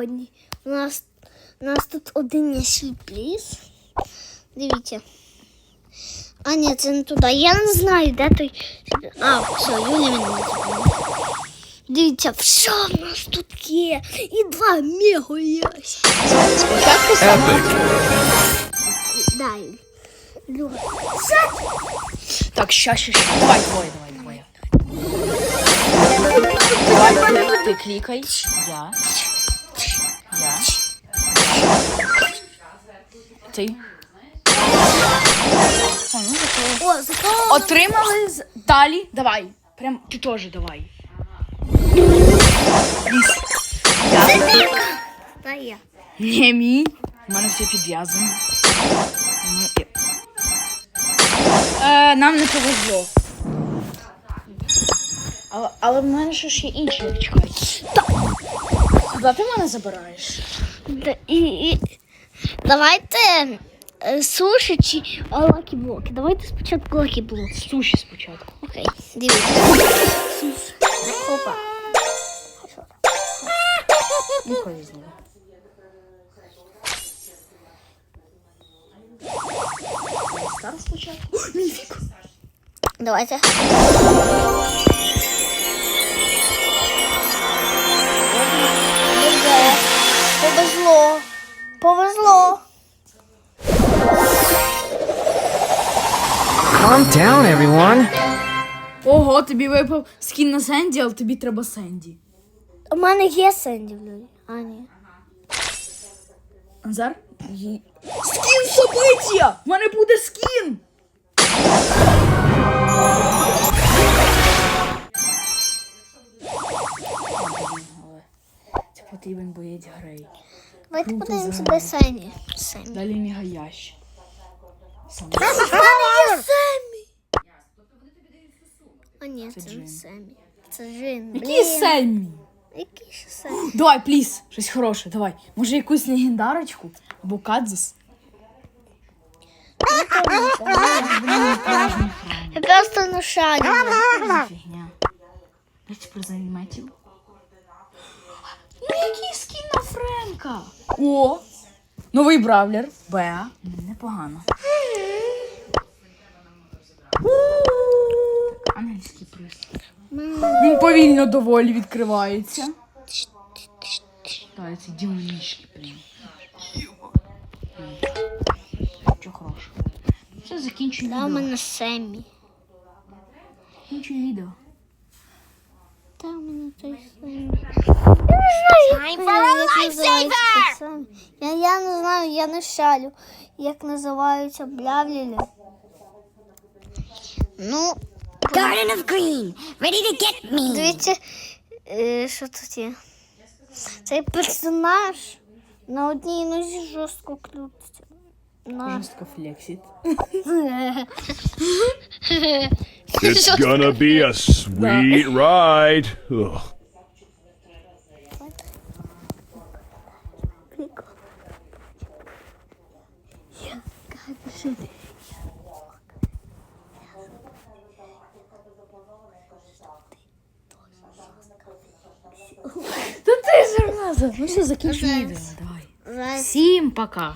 сьогодні. У нас, у нас тут один є сюрприз. Дивіться. А, ні, це не туди. Я не знаю, де той. сюрприз. А, все, Юля мене запомнила. Дивіться, що в нас тут є? І два мега є. Спочатку саме. Дай. Люба. Так, ща, ща, ща. Давай, двоє, давай, двоє. Давай, ти, ти клікай. Я. Я. Ти. О, ну, зато- О, зато Отримали з... далі. Давай. Прям ти теж давай. Ліс. Та я. Ні, мій. У мене все підв'язано. Ну, Е, нам не повезло. Але, але в мене ще ж є інші чекай. Куди ти мене забираєш? Да, і, і... Давайте е, суші чи лакі блоки. Давайте спочатку лакі блоки. Суші спочатку. Окей, дивіться. Суші. Опа. Повезло. Стар спочатку. Міфік. Давайте. Calm down, everyone. Ого, тобі випав скін на Сенді, але тобі треба Сенді. У мене є Сенді люди. А, ні. Назар? Скін собиття! В мене буде скін! Це потрібен боєць грей. Давайте Круто подивимося, взагалі. де Сені. Семі. Далі мігаящ. Саме. У мене є Семі. А ні, Це це, не Семі. Це Джин. Який Семі? Який ще Семі? Давай, пліс, щось хороше, давай. Може якусь легендарочку? Або Кадзус? Я просто не шарю. Фігня. Дайте про займатів. Ну який скін на Френка? О! Новий бравлер. Беа. Непогано. Ангельський приз. Він повільно доволі відкривається. Так, це дівнички прям. Що хороше. Все, закінчуй Да, у відео. мене Семі. Закінчуй відео. Та у мене той Семі. Я не знаю, як називається Семі. Я, я не знаю, я не шалю, як називаються блявлілі. Ну, Garden of Green, ready to get me. дивіться, е, що тут є. Цей персонаж на одній нозі жорстко крутиться. На... Жорстко флексить. It's gonna be a sweet ride. Ugh. Та ти Ну все, закінчуємо відео. Давай. Всім пока.